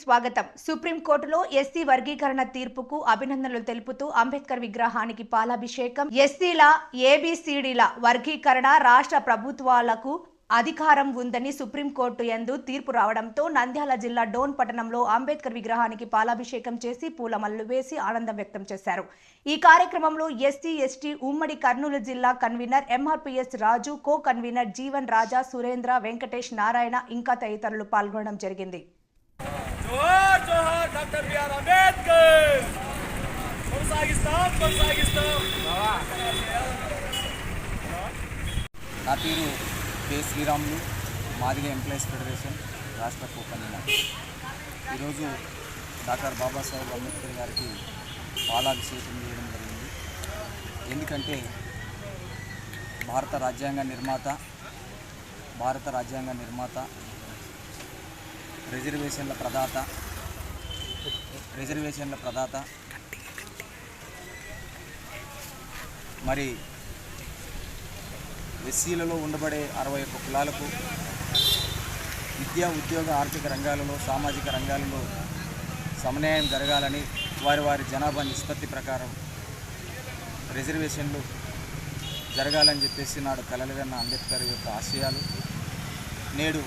స్వాగతం. సుప్రీంకోర్టులో ఎస్సీ వర్గీకరణ తీర్పుకు అభినందనలు తెలుపుతూ అంబేద్కర్ విగ్రహానికి పాలాభిషేకం. ఎస్సీల ఏబిసిడిల వర్గీకరణ రాష్ట్ర ప్రభుత్వాలకు అధికారం ఉందని సుప్రీంకోర్టు యందు తీర్పు రావడంతో నంద్యాల జిల్లా డోన్ పట్టణంలో అంబేద్కర్ విగ్రహానికి పాలాభిషేకం చేసి పూలమల్లు వేసి ఆనందం వ్యక్తం చేశారు. ఈ కార్యక్రమంలో ఎస్సీ ఎస్టీ ఉమ్మడి కర్నూలు జిల్లా convener MRPS Raju co convener Jeevan Raja Surendra Venkatesh Narayana ఇంకా తదితరులు పాల్గొనడం జరిగింది. జోహార్ జోహార్ డాక్టర్ బిఆర్ అంబేద్కర్. కొనసాగిస్తాం కొనసాగిస్తాం. నా పేరు K. Sriramulu Madiga employees federation రాష్ట్ర కోకన్వీనర్ ఈరోజు డాక్టర్ బాబాసాహెబ్ అంబేద్కర్ గారికి పాలాభిషేకం చేయడం జరిగింది. ఎందుకంటే భారత రాజ్యాంగ నిర్మాత భారత రాజ్యాంగ నిర్మాత రిజర్వేషన్ల ప్రదాత. రిజర్వేషన్ల ప్రదాత. మరి ఎస్సీలలో ఉండబడే అరవై ఒక్క కులాలకు విద్యా ఉద్యోగ ఆర్థిక రంగాలలో సామాజిక రంగాలలో సమన్యాయం జరగాలని వారి వారి జనాభా నిష్పత్తి ప్రకారం రిజర్వేషన్లు జరగాలని చెప్పేసి నాడు కలలుగన్న అంబేద్కర్ యొక్క ఆశయాలు నేడు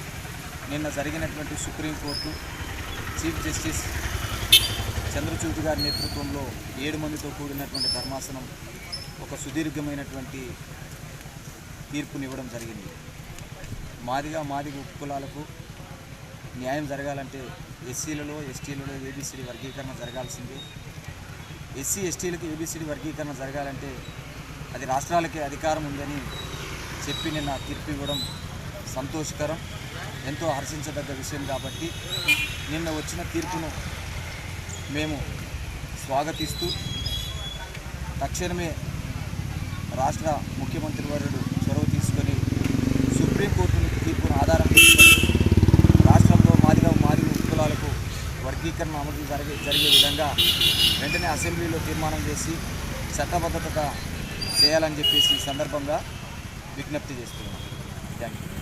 నిన్న జరిగినటువంటి సుప్రీంకోర్టు చీఫ్ జస్టిస్ చంద్రచూడ్ గారి నేతృత్వంలో ఏడు మందితో కూడినటువంటి ధర్మాసనం ఒక సుదీర్ఘమైనటువంటి తీర్పునివ్వడం జరిగింది. మాదిగా మాదిగ ఉపకులాలకు న్యాయం జరగాలంటే ఎస్సీలలో ఎస్టీలలో ఏబీసీడీ వర్గీకరణ జరగాల్సిందే. ఎస్సీ ఎస్టీలకు ఏబీసీడీ వర్గీకరణ జరగాలంటే అది రాష్ట్రాలకే అధికారం ఉందని చెప్పి నిన్న తీర్పు ఇవ్వడం సంతోషకరం. ఎంతో హర్షించదగ్గ విషయం కాబట్టి నిన్న వచ్చిన తీర్పును మేము స్వాగతిస్తూ తక్షణమే రాష్ట్ర ముఖ్యమంత్రి వర్యుడు చొరవ తీసుకొని సుప్రీంకోర్టు తీర్పును ఆధారం చేసుకొని రాష్ట్రంలో మాదిగా మాదిగ కులాలకు వర్గీకరణ అమలు జరిగే జరిగే విధంగా వెంటనే అసెంబ్లీలో తీర్మానం చేసి చట్టబద్ధత చేయాలని చెప్పేసి ఈ సందర్భంగా విజ్ఞప్తి చేస్తున్నాం. Thank you